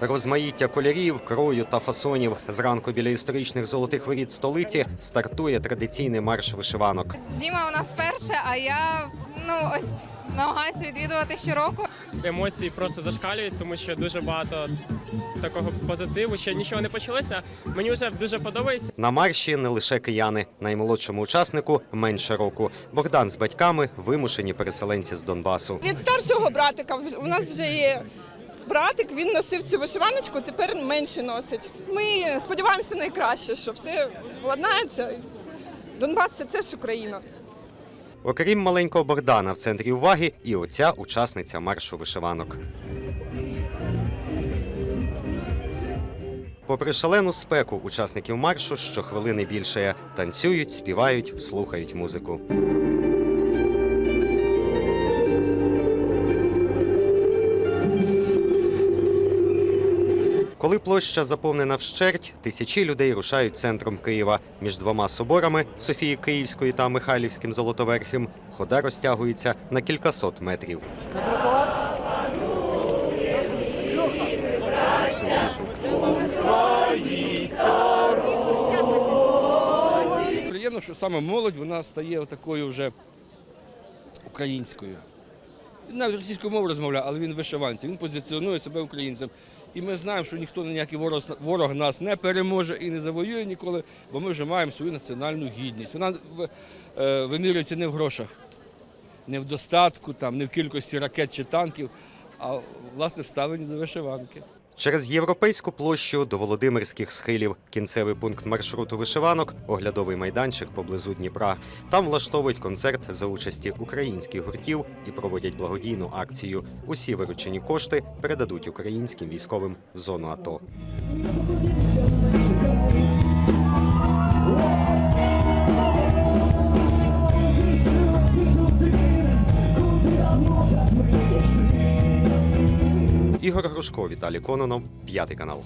Розмаїття кольорів, крою та фасонів. Зранку біля історичних золотих воріт столиці стартує традиційний марш вишиванок. Діма у нас перше, а я ну ось намагаюся відвідувати щороку. емоції просто зашкалюють, тому що дуже багато такого позитиву. Ще нічого не почалося. Мені вже дуже подобається. На марші не лише кияни. Наймолодшому учаснику менше року. Богдан з батьками вимушені переселенці з Донбасу. Від старшого братика в- у нас вже є братик, він носив цю вишиваночку, тепер менше носить. Ми сподіваємося найкраще, що все владнається. Донбас це теж Україна. Окрім маленького Богдана, в центрі уваги і оця учасниця маршу вишиванок. Попри шалену спеку учасників маршу щохвилини більшає. Танцюють, співають, слухають музику. Коли площа заповнена вщерть, тисячі людей рушають центром Києва. Між двома соборами Софії Київської та Михайлівським Золотоверхим хода розтягується на кількасот метрів. Приємно, що саме молодь вона стає такою вже українською. Навіть російською мовою розмовляє, але він вишиванці, він позиціонує себе українцем. І ми знаємо, що ніхто ніякий ворог, ворог нас не переможе і не завоює ніколи, бо ми вже маємо свою національну гідність. Вона е, вимірюється не в грошах, не в достатку, там, не в кількості ракет чи танків, а власне в ставленні до вишиванки. Через європейську площу до Володимирських схилів, кінцевий пункт маршруту вишиванок, оглядовий майданчик поблизу Дніпра. Там влаштовують концерт за участі українських гуртів і проводять благодійну акцію. Усі виручені кошти передадуть українським військовим в зону АТО. Ігор Грушко, Віталій Кононов, п'ятий канал.